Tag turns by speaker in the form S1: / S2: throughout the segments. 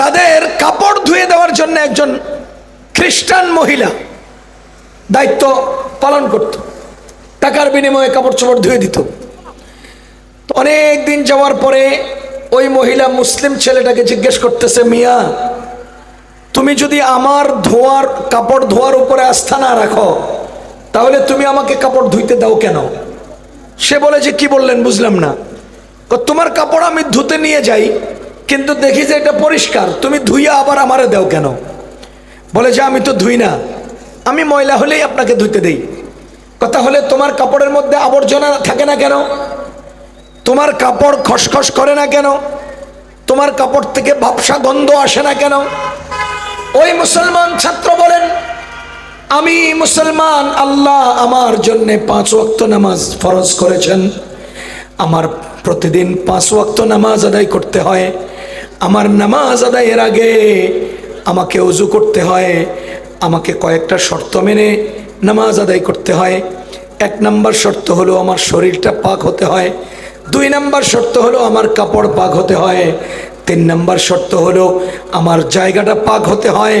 S1: তাদের কাপড় ধুয়ে দেওয়ার জন্য একজন খ্রিস্টান মহিলা দায়িত্ব পালন করত। টাকার বিনিময়ে কাপড় চোপড় ধুয়ে দিত। অনেক দিন যাওয়ার পরে ওই মহিলা মুসলিম ছেলেটাকে জিজ্ঞেস করতেছে, মিয়া, তুমি যদি আমার ধোয়ার, কাপড় ধোয়ার উপরে আস্থা না রাখো, তাহলে তুমি আমাকে কাপড় ধুইতে দাও কেন? সে বলে যে, কি বললেন বুঝলাম না। তোমার কাপড় আমি ধুতে নিয়ে যাই কিন্তু দেখি যে এটা পরিষ্কার। তুমি ধুইয়া আবার আমারে দাও কেন? বলে যে, আমি তো ধুই না। আমি ময়লা হলেই আপনাকে ধুইতে দেই। কথা হলে তোমার কাপড়ের মধ্যে আবর্জনা থাকে না কেন? তোমার কাপড় খসখস করে না কেন? তোমার কাপড় থেকে ভাবসা গন্ধ আসে না কেন? ওই মুসলমান ছাত্র বলেন, আমি মুসলমান, আল্লাহ আমার জন্যে পাঁচ ওয়াক্ত নামাজ ফরজ করেছেন। আমার প্রতিদিন পাঁচ ওয়াক্ত নামাজ আদায় করতে হয়। আমার নামাজ আদায়ের আগে আমাকে অজু করতে হয়, আমাকে কয়েকটা শর্ত মেনে নামাজ আদায় করতে হয়। এক নাম্বার শর্ত হলো আমার শরীরটা পাক হতে হয়, দুই নাম্বার শর্ত হলো আমার কাপড় পাক হতে হয়, তিন নাম্বার শর্ত হলো আমার জায়গাটা পাক হতে হয়।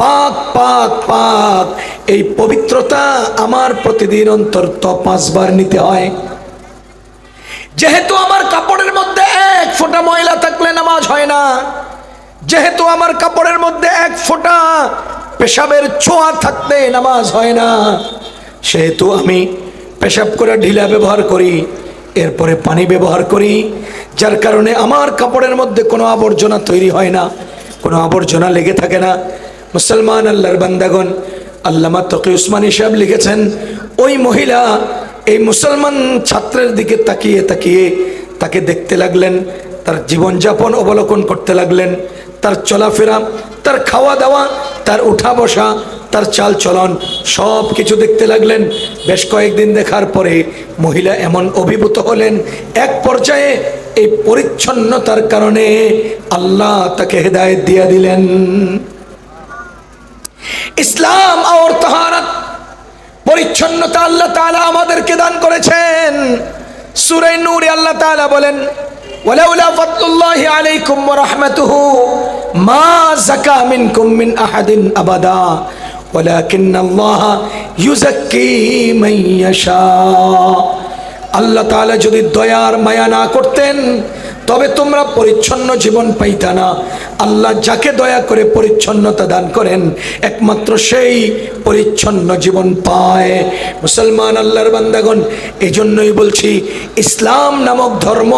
S1: পাক পাক পাক, এই পবিত্রতা আমার প্রতিদিন অন্তত পাঁচবার নিতে হয়। যেহেতু আমার কাপড়ের মধ্যে এক ফোঁটা ময়লা থাকলে নামাজ হয় না, যেহেতু আমার কাপড়ের মধ্যে এক ফোঁটা পেশাবের ছোঁয়া থাকতে নামাজ হয় না, সেহেতু আমি পেশাব করে ঢিলা ব্যবহার করি, এরপরে পানি ব্যবহার করি, যার কারণে আমার কাপড়ের মধ্যে কোনো আবর্জনা তৈরি হয় না, কোনো আবর্জনা লেগে থাকে না। মুসলমান আল্লাহর বান্দাগণ, আল্লামা তকি উসমানী সাহেব লিখেছেন, ওই মহিলা এই মুসলমান ছাত্রের দিকে তাকিয়ে তাকিয়ে তাকে দেখতে লাগলেন, তার জীবনযাপন অবলোকন করতে লাগলেন, তার চলাফেরা, তার খাওয়া দাওয়া তার উঠা বসা তার চাল চলন সব কিছু দেখতে লাগলেন। বেশ কয়েকদিন দেখার পরে মহিলা এমন অভিভূত হলেন, এক পর্যায়ে এই পরিচ্ছন্নতার কারণে আল্লাহ তাকে হেদায়েত দিয়ে দিলেন। ইসলাম আর তাহারাত পরিচ্ছন্নতা আল্লাহ তালা আমাদেরকে দান করেছেন। সুরে নূরে আল্লাহ তালা বলেন, ওয়ালাউলা ফাতলুল্লাহি আলাইকুম ওয়া রাহমাতুহু, মা যাকা মিনকুম মিন আহাদিন আবাদা ওয়ালাকিন আল্লাহ ইউযাক্কি মান ইয়াশা। আল্লাহ তাআলা যদি দয়ার মায়া না করতেন তবে তোমরা পরিচ্ছন্ন জীবন পাইতা না। আল্লাহ যাকে দয়া করে পরিচ্ছন্নতা দান করেন, একমাত্র সেই পরিচ্ছন্ন জীবন পায়। মুসলমান আল্লাহর বান্দাগণ এই জন্যই বলছি, ইসলাম নামক ধর্ম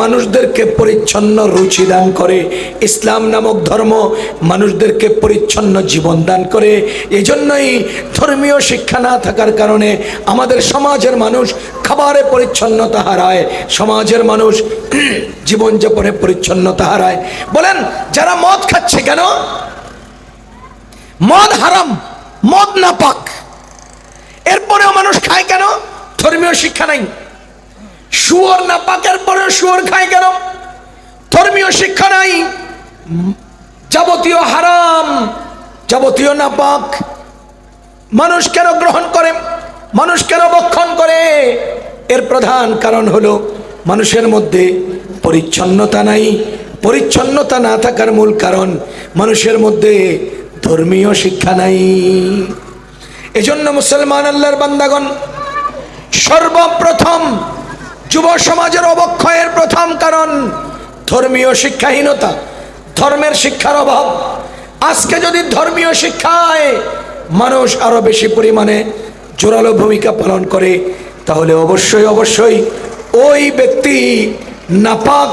S1: মানুষদেরকে পরিচ্ছন্ন রুচি দান করে। ইসলাম নামক ধর্ম মানুষদেরকে পরিচ্ছন্ন জীবন দান করে। এই জন্যই ধর্মীয় শিক্ষা না থাকার কারণে আমাদের সমাজের মানুষ খাবারে পরিচ্ছন্নতা হারায়। সমাজের মানুষ জীবনযাপনে পরিচ্ছন্নতা হারায়। বলেন, যারা মদ খাচ্ছে কেন? মদ হারাম, মদ না পাক এরপরেও মানুষ খায় কেন? ধর্মীয় শিক্ষা নাই। শুয়োর না পাকের পরেও শুয়োর খায় কেন? ধর্মীয় শিক্ষা নাই। যাবতীয় হারাম, যাবতীয় না পাক মানুষ কেন গ্রহণ করে? মানুষ কেন বক্ষণ করে? এর প্রধান কারণ হলো মানুষের মধ্যে পরিচ্ছন্নতা নাই। পরিচ্ছন্নতা না থাকার মূল কারণ মানুষের মধ্যে ধর্মীয় শিক্ষা নাই। এজন্য মুসলমান আল্লাহর বান্দাগণ, সর্বপ্রথম যুব সমাজের অবক্ষয়ের প্রথম কারণ ধর্মীয় শিক্ষাহীনতা, ধর্মের শিক্ষার অভাব। আজকে যদি ধর্মীয় শিক্ষায় মানুষ আরও বেশি পরিমাণে জোরালো ভূমিকা পালন করে, তাহলে অবশ্যই অবশ্যই ওই ব্যক্তি নাপাক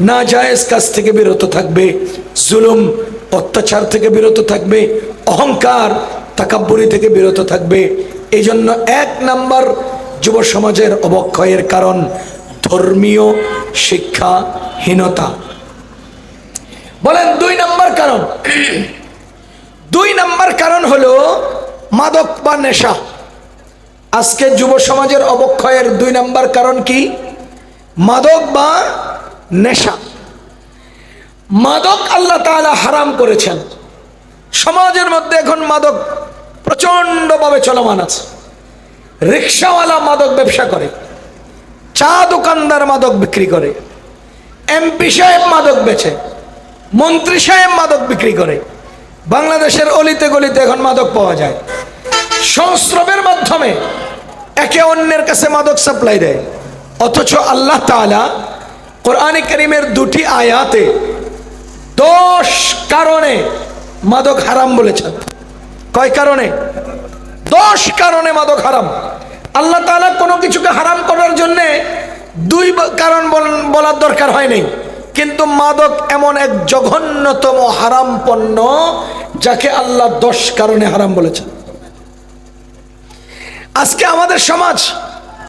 S1: না জায়েজ কাজ থেকে বিরত থাকবে, জুলুম, অত্যাচার থেকে বিরত থাকবে, অহংকার, তাকাব্বুরি থেকে বিরত থাকবে। এই জন্য এক নাম্বার যুব সমাজের অবক্ষয়ের কারণ ধর্মীয় শিক্ষাহীনতা। বলেন, দুই নাম্বার কারণ। দুই নাম্বার কারণ হলো মাদক বা নেশা। আজকে যুব সমাজের অবক্ষয়ের দুই নাম্বার কারণ কি? মাদক বা নেশা। মাদক আল্লাহ তাআলা হারাম করেছেন। সমাজের মধ্যে এখন মাদক প্রচণ্ডভাবে চলমান আছে। রিক্সাওয়ালা মাদক ব্যবসা করে, চা দোকানদার মাদক বিক্রি করে, এমপি সাহেব মাদক বেচে, মন্ত্রী সাহেব মাদক বিক্রি করে। বাংলাদেশের অলিতে গলিতে এখন মাদক পাওয়া যায়। সংস্রবের মাধ্যমে একে অন্যের কাছে মাদক সাপ্লাই দেয়। অথচ আল্লাহ তাআলা কোরআনে করিমের দুটি আয়াতে দশ কারণে মাদক হারাম বলেছেন। কয় কারণে? দশ কারণে মাদক হারাম। আল্লাহ তাআলা কোনো কিছুকে হারাম করার জন্য দুই কারণ বল- বলার দরকার হয়নি কিন্তু মাদক এমন এক জঘন্যতম হারাম পণ্য যাকে আল্লাহ দশ কারণে হারাম বলেছেন। আজকে আমাদের সমাজ